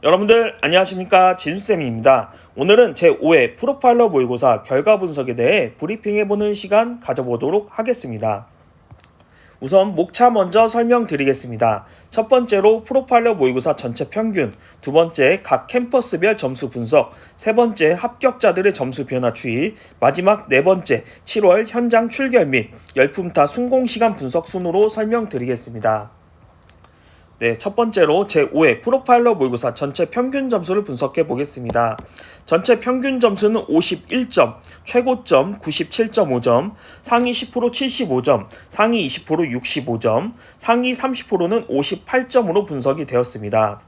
여러분들 안녕하십니까 진수쌤입니다. 오늘은 제5회 프로파일러 모의고사 결과 분석에 대해 브리핑해보는 시간 가져보도록 하겠습니다. 우선 목차 먼저 설명드리겠습니다. 첫 번째로 프로파일러 모의고사 전체 평균, 두 번째 각 캠퍼스별 점수 분석, 세 번째 합격자들의 점수 변화 추이, 마지막 네 번째 7월 현장 출결 및 열품타 순공 시간 분석 순으로 설명드리겠습니다. 네, 첫 번째로 제5회 프로파일러 모의고사 전체 평균 점수를 분석해 보겠습니다. 전체 평균 점수는 51점, 최고점 97.5점, 상위 10% 75점, 상위 20% 65점, 상위 30%는 58점으로 분석이 되었습니다.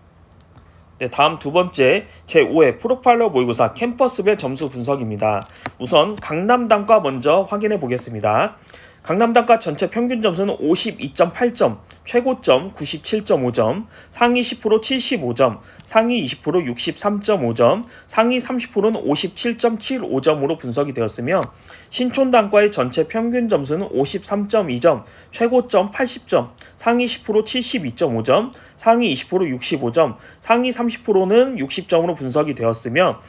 네, 다음 두 번째 제5회 프로파일러 모의고사 캠퍼스별 점수 분석입니다. 우선 강남단과 먼저 확인해 보겠습니다. 강남단과 전체 평균 점수는 52.8점, 최고점 97.5점, 상위 10% 75점, 상위 20% 63.5점, 상위 30%는 57.75점으로 분석이 되었으며 신촌단과의 전체 평균 점수는 53.2점, 최고점 80점, 상위 10% 72.5점, 상위 20% 65점, 상위 30%는 60점으로 분석이 되었으며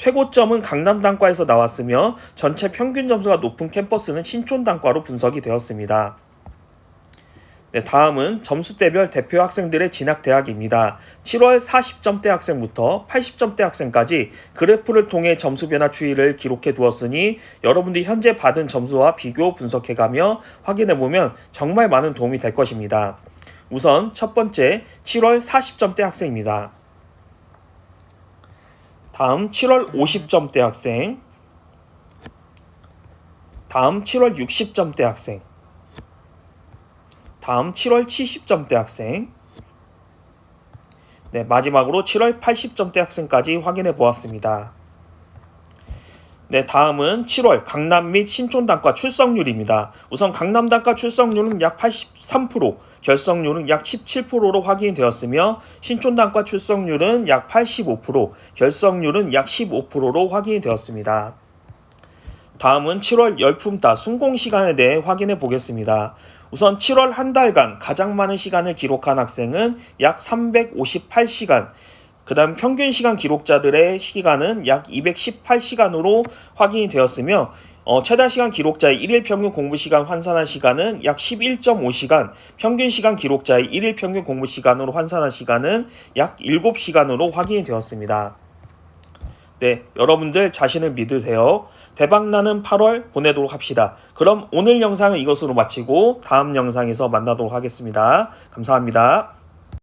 최고점은 강남 단과에서 나왔으며 전체 평균 점수가 높은 캠퍼스는 신촌 단과로 분석이 되었습니다. 네, 다음은 점수대별 대표 학생들의 진학 대학입니다. 7월 40점대 학생부터 80점대 학생까지 그래프를 통해 점수 변화 추이를 기록해 두었으니 여러분들이 현재 받은 점수와 비교 분석해 가며 확인해 보면 정말 많은 도움이 될 것입니다. 우선 첫 번째 7월 40점대 학생입니다. 다음 7월 50점대 학생, 다음 7월 60점대 학생, 다음 7월 70점대 학생, 네, 마지막으로 7월 80점대 학생까지 확인해 보았습니다. 네, 다음은 7월 강남 및 신촌 단과 출석률입니다. 우선 강남단과 출석률은 약 83%, 결석률은 약 17%로 확인이 되었으며 신촌 단과 출석률은 약 85%, 결석률은 약 15%로 확인이 되었습니다. 다음은 7월 열품따 순공 시간에 대해 확인해 보겠습니다. 우선 7월 한 달간 가장 많은 시간을 기록한 학생은 약 358시간, 그 다음 평균 시간 기록자들의 시간은 약 218시간으로 확인이 되었으며 어, 최다 시간 기록자의 1일 평균 공부 시간 환산한 시간은 약 11.5시간, 평균 시간 기록자의 1일 평균 공부 시간으로 환산한 시간은 약 7시간으로 확인이 되었습니다. 네, 여러분들 자신을 믿으세요. 대박나는 8월 보내도록 합시다. 그럼 오늘 영상은 이것으로 마치고 다음 영상에서 만나도록 하겠습니다. 감사합니다.